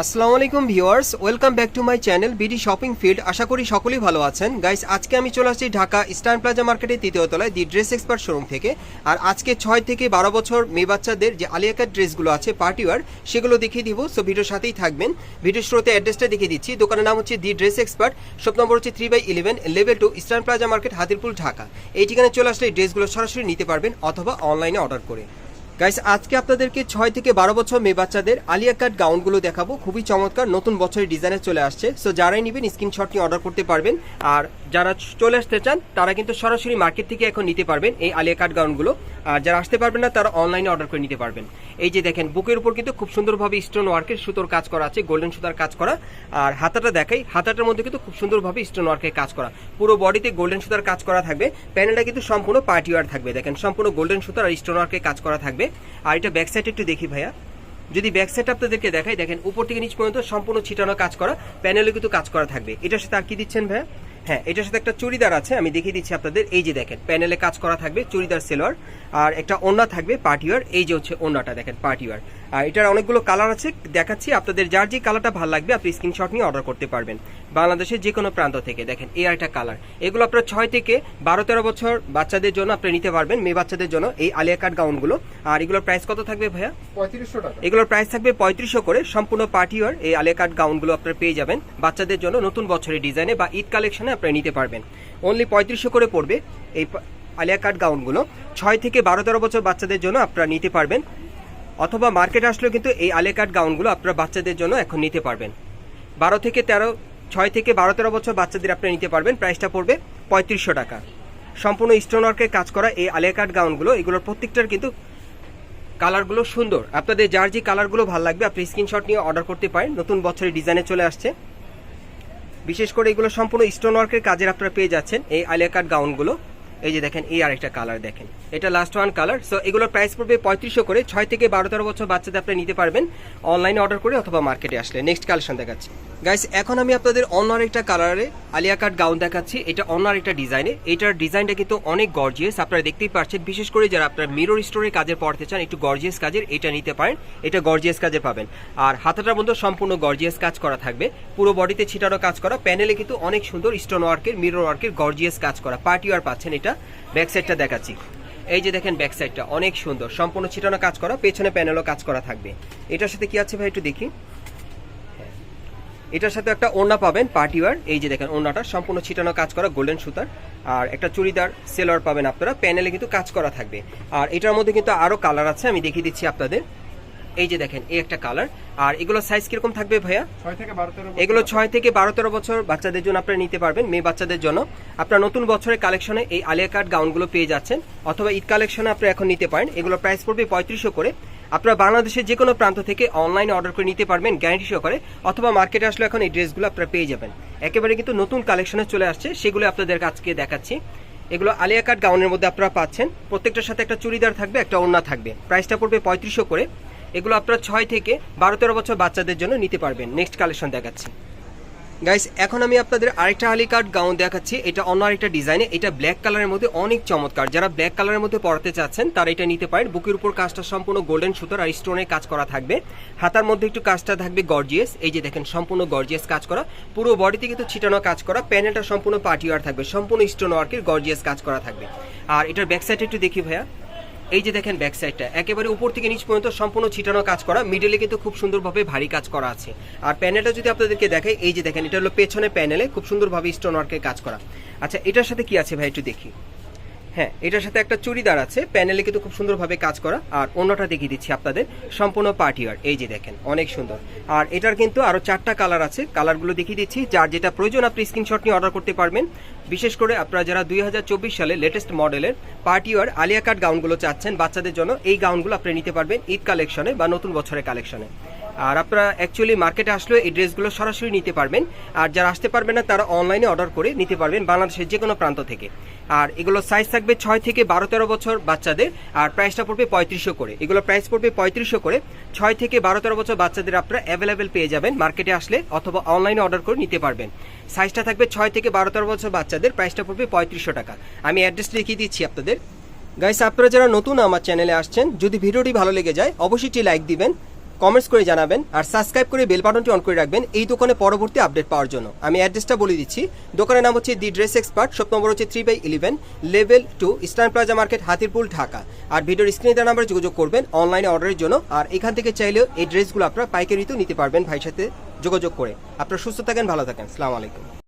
আসসালামু আলাইকুম viewers, welcome back to my channel BD shopping field. আশা করি সকলেই ভালো আছেন। গাইস, আজকে আমি চলে আসছি ঢাকা ইস্টার্ন প্লাজা মার্কেটের তৃতীয় তলায়, দি ড্রেস এক্সপার্ট শোরুম থেকে। আর আজকে ছয় থেকে বারো বছর মেয়ে বাচ্চাদের যে আলিয়াকার ড্রেসগুলো আছে পার্টিওয়ার সেগুলো দেখিয়ে দিব। সো ভিডিওর সাথেই থাকবেন। ভিডিও শুরুতে অ্যাড্রেসটা দেখিয়ে দিচ্ছি। দোকানের নাম হচ্ছে the dress expert, shop number হচ্ছে three by eleven, level two Eastern Plaza market, Hatirpul, Dhaka. এই ঠিকানায় চলে আসলে ড্রেসগুলো সরাসরি নিতে পারবেন অথবা অনলাইনে অর্ডার করে। গাইস আজকে আপনাদেরকে ছয় থেকে বারো বছর মেয়ে বাচ্চাদের আলিয়া কাট গাউনগুলো দেখাবো। খুবই চমৎকার, নতুন বছরের ডিজাইনে চলে আসছে। সো যারাই নেবেন স্ক্রিনশটটি অর্ডার করতে পারবেন। আর যারা চলে আসতে চান, তারা কিন্তু সরাসরি মার্কেট থেকে এখন নিতে পারবেন এই আলিয়া কাট গাউনগুলো। আর যারা আসতে পারবেন না, তারা অনলাইনে অর্ডার করে নিতে পারবেন। এই যে দেখেন, বুকের উপর কিন্তু খুব সুন্দরভাবে স্টোন ওয়ার্কের সুতোর কাজ করা আছে গোল্ডেন সুতার কাজ করা। আর হাতাটা দেখাই, হাতাটার মধ্যে কিন্তু খুব সুন্দরভাবে স্টোন ওয়ার্কের কাজ করা। পুরো বডিতে গোল্ডেন সুতার কাজ করা থাকবে। প্যানেলটা কিন্তু সম্পূর্ণ পার্টি ওয়ার থাকবে। দেখেন, সম্পূর্ণ গোল্ডেন সুতার আর স্টোন ওয়ার্কের কাজ করা থাকবে। আর এটা ব্যাক সাইড একটু দেখি ভাইয়া। যদি ব্যাক সাইড আপনাদেরকে দেখাই, দেখেন, উপর থেকে নিচ পর্যন্ত সম্পূর্ণ ছিটানো কাজ করা প্যানেলে কিন্তু কাজ করা থাকবে। এটার সাথে আর কি দিচ্ছেন ভাইয়া? হ্যাঁ এটার সাথে একটা চুড়িদার আছে আমি দেখিয়ে দিচ্ছি আপনাদের। এই যে দেখেন প্যানেলে কাজ করা থাকবে চুড়িদার সেলোয়ার আর একটা ওন্না থাকবে পার্টিওয়ার এই যে হচ্ছে ওন্নাটা দেখেন পার্টিওয়ার আর এটার অনেকগুলো কালার আছে দেখাচ্ছি আপনাদের যার যে কালারটা ভালো লাগবে আপনি স্ক্রিনশট নিয়ে অর্ডার করতে পারবেন। বাংলাদেশের যে কোনো প্রান্ত থেকে দেখেন এই একটা কালার। এগুলো আপনার ছয় থেকে বারো তেরো বছর বাচ্চাদের জন্য আপনি নিতে পারবেন মেয়ে বাচ্চাদের জন্য এই আলিয়া কাট গাউনগুলো। আর এগুলোর প্রাইস কত থাকবে ভাইয়া? পঁয়ত্রিশশো টাকা। এগুলোর প্রাইস থাকবে পঁয়ত্রিশশো করে সম্পূর্ণ পার্টি ওয়ার এই আলিয়া কাট গাউনগুলো আপনারা পেয়ে যাবেন। বাচ্চাদের জন্য নতুন বছরের ডিজাইনে বা ঈদ কালেকশনে আপনারা নিতে পারবেন। অনলি পঁয়ত্রিশশো করে পড়বে এই আলিয়া কাট গাউনগুলো। ছয় থেকে বারো তেরো বছর বাচ্চাদের জন্য আপনারা নিতে পারবেন। অথবা মার্কেট আসলেও কিন্তু এই আলিয়া কাট গাউনগুলো আপনারা বাচ্চাদের জন্য এখন নিতে পারবেন। বারো থেকে তেরো, ছয় থেকে বারো তেরো বছর বাচ্চাদের আপনি নিতে পারবেন। প্রাইসটা পড়বে পঁয়ত্রিশশো টাকা। সম্পূর্ণ স্টোন ওয়ার্কের কাজ করা এই আলিয়া কাট গাউনগুলো, এগুলোর প্রত্যেকটার কিন্তু কালারগুলো সুন্দর। আপনাদের যার যে কালারগুলো ভালো লাগবে, আপনি স্ক্রিনশট নিয়ে অর্ডার করতে পারেন। নতুন বছরের ডিজাইনে চলে আসছে। বিশেষ করে এগুলো সম্পূর্ণ স্টোন ওয়ার্কের কাজের আপনারা পেয়ে যাচ্ছেন এই আলিয়া কাট গাউনগুলো। এই যে দেখেন, এই আরেকটা কালার দেখেন। এটা লাস্ট ওয়ান কালার সো এগুলোর প্রাইস পড়বে পঁয়ত্রিশশো করে। ছয় থেকে বারো তেরো বছর বাচ্চাদের আপনি নিতে পারবেন। অনলাইনে অর্ডার করে অথবা মার্কেটে আসলে। নেক্সট কালেকশন দেখাচ্ছি। গাইস এখন আমি আপনাদের অন্য আরেকটা কালারে আলিয়া কাট গাউন দেখাচ্ছি। এটা অন্য আরেকটা ডিজাইনে এটার ডিজাইনটা কিন্তু অনেক গর্জিয়াস আপনারা দেখতেই পাচ্ছেন, বিশেষ করে যারা আপনার মিরর স্টোরে কাজের পড়তে চান, একটু গর্জিয়াস কাজের এটা নিতে পারেন। এটা গর্জিয়াস কাজে পাবেন। আর হাতাটার মধ্যে সম্পূর্ণ গর্জিয়াস কাজ করা থাকবে। পুরো বডিতে ছিটানো কাজ করা। প্যানেলে কিন্তু অনেক সুন্দর স্টোন ওয়ার্কের মিরর ওয়ার্কের গর্জিয়াস কাজ করা। পার্টি ওয়ার পাচ্ছেন এটা। ব্যাক সাইডটা দেখাচ্ছি। এই যে দেখেন ব্যাক সাইডটা অনেক সুন্দর। সম্পূর্ণ ছিটানো কাজ করা। পেছনে প্যানেলও কাজ করা থাকবে। এটার সাথে কি আছে ভাই একটু দেখি। এটার সাথে একটা ওড়না পাবেন পার্টিওয়ার এই যে দেখেন ওড়নাটা সম্পূর্ণ ছিটানো কাজ করা গোল্ডেন সুতার। আর একটা চুড়িদার সেলোয়ার পাবেন আপনারা। প্যানেলে কিন্তু কাজ করা থাকবে। আর এটার মধ্যে কিন্তু আরও কালার আছে আমি দেখিয়ে দিচ্ছি আপনাদের। এই যে দেখেন এই একটা কালার। আর এগুলো সাইজ কীরকম থাকবে ভাইয়া? ছয় থেকে বারো তেরো এগুলো ছয় থেকে বারো তেরো বছর বাচ্চাদের জন্য আপনারা নিতে পারবেন মেয়ে বাচ্চাদের জন্য। আপনার নতুন বছরের কালেকশনে এই আলিয়া কাট গাউনগুলো পেয়ে যাচ্ছেন। অথবা ঈদ কালেকশনে আপনি এখন নিতে পারেন। এগুলো প্রাইস পড়বে পঁয়ত্রিশশো করে। আপনারা বাংলাদেশের যে কোনো প্রান্ত থেকে অনলাইনে অর্ডার করে নিতে পারবেন গ্যারান্টি সহকারে, অথবা মার্কেটে আসলে এখন এই ড্রেসগুলো আপনারা পেয়ে যাবেন। একেবারে কিন্তু নতুন কালেকশনে চলে আসছে, সেগুলো আপনাদের কাছকে দেখাচ্ছি। এগুলো আলিয়া কাট গাউনের মধ্যে আপনারা পাচ্ছেন। প্রত্যেকটার সাথে একটা চুড়িদার থাকবে, একটা ওড়না থাকবে। প্রাইসটা পড়বে পঁয়ত্রিশশো করে। এগুলো আপনারা ছয় থেকে বারো তেরো বছর বাচ্চাদের জন্য নিতে পারবেন। নেক্সট কালেকশন দেখাচ্ছি। গাইস এখন আমি আপনাদের আরেকটা আলি গাউন দেখাচ্ছি। এটা অন্য আরেকটা ডিজাইনে এটা ব্ল্যাক কালারের মধ্যে অনেক চমৎকার। যারা ব্ল্যাক কালারের মধ্যে পড়াতে চাচ্ছেন, তারা এটা নিতে পারেন। বুকের উপর কাজটা সম্পূর্ণ গোল্ডেন সুতার আর স্টোনের কাজ করা থাকবে। হাতার মধ্যে একটু কাজটা থাকবে গর্জিয়াস এই যে দেখেন, সম্পূর্ণ গর্জিয়াস কাজ করা। পুরো বডিতে কিন্তু ছিটানো কাজ করা। প্যানেলটা সম্পূর্ণ পার্টি পার্টিওয়ার থাকবে। সম্পূর্ণ স্টোন ওয়ার্কের গর্জিয়াস কাজ করা থাকবে। আর এটার ব্যাক সাইড একটু দেখি ভাইয়া। এই যে দেখেন ব্যাক সাইডটা একেবারে উপর থেকে নিচ পর্যন্ত সম্পূর্ণ ছিটানো কাজ করা মিডলে কিন্তু খুব সুন্দরভাবে ভারী কাজ করা আছে। আর প্যানেলটা যদি আপনাদেরকে দেখাই, এই যে দেখেন, এটা হলো পেছনে প্যানেলে খুব সুন্দরভাবে স্টোন ওয়ার্কের কাজ করা। আচ্ছা এটার সাথে কি আছে ভাই, একটু দেখি। হ্যাঁ এটার সাথে একটা চুড়িদার আছে। প্যানেলে কিন্তু খুব সুন্দরভাবে কাজ করা। আর অন্যটা দেখিয়ে দিচ্ছি আপনাদের। সম্পূর্ণ পার্টিওয়ার এই যে দেখেন, অনেক সুন্দর। আর এটার কিন্তু আরও চারটা কালার আছে। কালারগুলো দেখিয়ে দিচ্ছি। যার যেটা প্রয়োজন, আপনি স্ক্রিনশট নিয়ে অর্ডার করতে পারবেন। বিশেষ করে আপনারা যারা দুই হাজার চব্বিশ সালে লেটেস্ট মডেলের পার্টিওয়ার আলিয়া কাট গাউনগুলো চাচ্ছেন, বাচ্চাদের জন্য এই গাউনগুলো আপনি নিতে পারবেন ঈদ কালেকশনে বা নতুন বছরের কালেকশনে। আর আপনারা অ্যাকচুয়ালি মার্কেটে আসলে এই ড্রেসগুলো সরাসরি নিতে পারবেন। আর যারা আসতে পারবেন না, তারা অনলাইনে অর্ডার করে নিতে পারবেন বাংলাদেশের যে কোনো প্রান্ত থেকে। আর এগুলো সাইজ থাকবে ছয় থেকে বারো, তেরো বছর বাচ্চাদের, আর প্রাইসটা পড়বে পঁয়ত্রিশশো করে। এগুলো প্রাইস পড়বে পঁয়ত্রিশশো করে। ছয় থেকে বারো, তেরো বছর বাচ্চাদের আপনারা অ্যাভেলেবেল পেয়ে যাবেন মার্কেটে আসলে অথবা অনলাইনে অর্ডার করে নিতে পারবেন। সাইজটা থাকবে ছয় থেকে বারো, তেরো বছর বাচ্চাদের প্রাইসটা পড়বে পঁয়ত্রিশশো টাকা। আমি অ্যাড্রেস লিখিয়ে দিচ্ছি আপনাদের। গাইস আপনারা যারা নতুন আমার চ্যানেলে আসছেন, যদি ভিডিওটি ভালো লেগে যায়, অবশ্যই লাইক দিবেন। কমেন্টস করে জানাবেন আর সাবস্ক্রাইব করে বেল বাটনটি অন করে রাখবেন এই দোকানে পরবর্তী আপডেট পাওয়ার জন্য। আমি অ্যাড্রেসটা বলে দিচ্ছি। দোকানের নাম হচ্ছে the dress expert shop number হচ্ছে three by eleven level two Eastern Plaza market Hatirpul, Dhaka. আর ভিডিওর স্ক্রিনে দেওয়া নাম্বারে যোগাযোগ করবেন অনলাইনে অর্ডারের জন্য। আর এখান থেকে চাইলেও এই ড্রেসগুলো আপনারা পাইকারিতেও নিতে পারবেন ভাইয়ের সাথে যোগাযোগ করে। আপনারা সুস্থ থাকেন, ভালো থাকেন। সালাম আলাইকুম।